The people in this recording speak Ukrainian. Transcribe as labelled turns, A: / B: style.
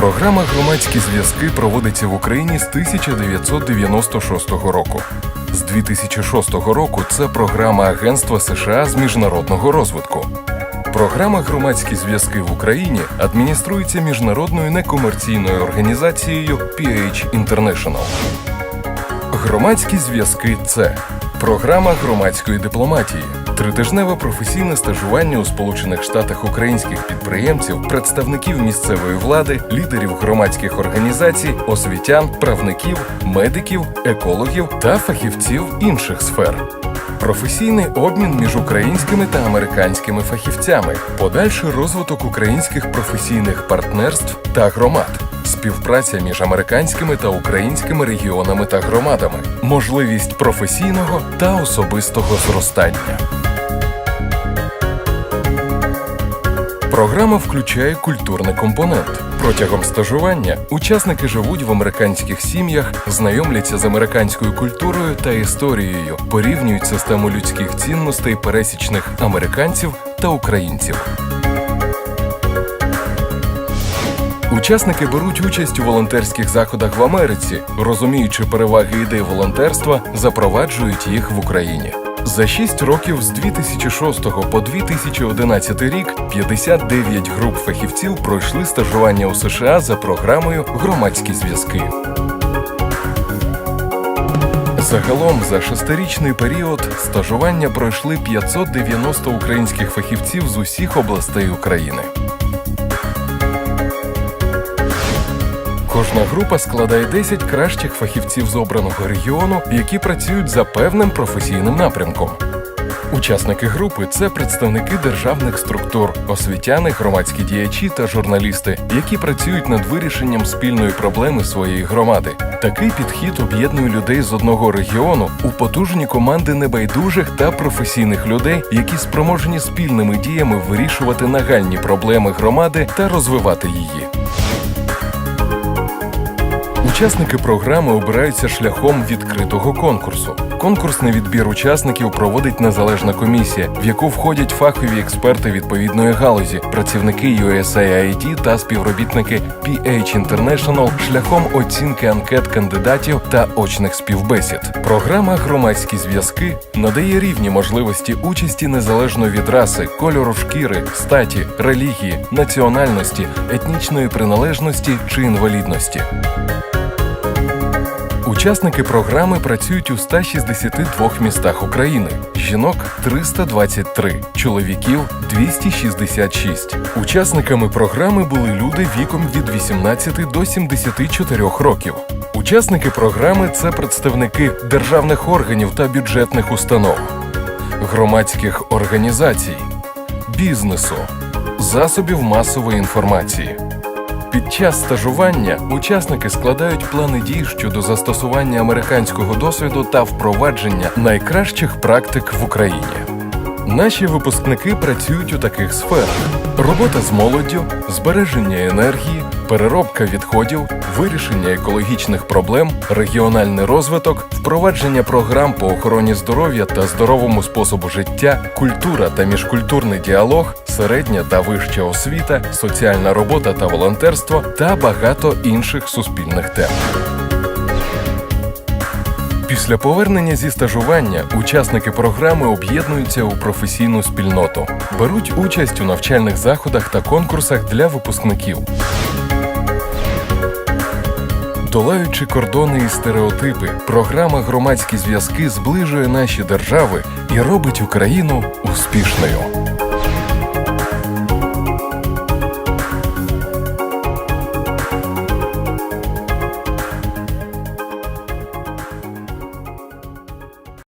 A: Програма громадські зв'язки проводиться в Україні з 1996 року. З 2006 року це програма Агентства США з міжнародного розвитку. Програма громадські зв'язки в Україні адмініструється міжнародною некомерційною організацією PH International. Громадські зв'язки це програма громадської дипломатії, тритижневе професійне стажування у Сполучених Штатах українських підприємців, представників місцевої влади, лідерів громадських організацій, освітян, правників, медиків, екологів та фахівців інших сфер. Професійний обмін між українськими та американськими фахівцями, подальший розвиток українських професійних партнерств та громад, співпраця між американськими та українськими регіонами та громадами, можливість професійного та особистого зростання. Програма включає культурний компонент. Протягом стажування учасники живуть в американських сім'ях, знайомляться з американською культурою та історією, порівнюють систему людських цінностей пересічних американців та українців. Учасники беруть участь у волонтерських заходах в Америці, розуміючи переваги ідей волонтерства, запроваджують їх в Україні. За 6 років з 2006 по 2011 рік 59 груп фахівців пройшли стажування у США за програмою Громадські зв'язки. Загалом за шестирічний період стажування пройшли 590 українських фахівців з усіх областей України. Кожна група складає 10 кращих фахівців з обраного регіону, які працюють за певним професійним напрямком. Учасники групи це представники державних структур, освітяни, громадські діячі та журналісти, які працюють над вирішенням спільної проблеми своєї громади. Такий підхід об'єднує людей з одного регіону у потужні команди небайдужих та професійних людей, які спроможні спільними діями вирішувати нагальні проблеми громади та розвивати її. Учасники програми обираються шляхом відкритого конкурсу. Конкурсний відбір учасників проводить незалежна комісія, в яку входять фахові експерти відповідної галузі, працівники USAID та співробітники PH International шляхом оцінки анкет кандидатів та очних співбесід. Програма Громадські зв'язки надає рівні можливості участі незалежно від раси, кольору шкіри, статі, релігії, національності, етнічної приналежності чи інвалідності. Учасники програми працюють у 162 містах України. Жінок 323, чоловіків 266. Учасниками програми були люди віком від 18 до 74 років. Учасники програми це представники державних органів та бюджетних установ, громадських організацій, бізнесу, засобів масової інформації. Під час стажування учасники складають плани дій щодо застосування американського досвіду та впровадження найкращих практик в Україні. Наші випускники працюють у таких сферах: робота з молоддю, збереження енергії, переробка відходів, вирішення екологічних проблем, регіональний розвиток, впровадження програм по охороні здоров'я та здоровому способу життя, культура та міжкультурний діалог, середня та вища освіта, соціальна робота та волонтерство та багато інших суспільних тем. Після повернення зі стажування учасники програми об'єднуються у професійну спільноту, беруть участь у навчальних заходах та конкурсах для випускників. Долаючи кордони і стереотипи, програма громадські зв'язки зближує наші держави і робить Україну успішною.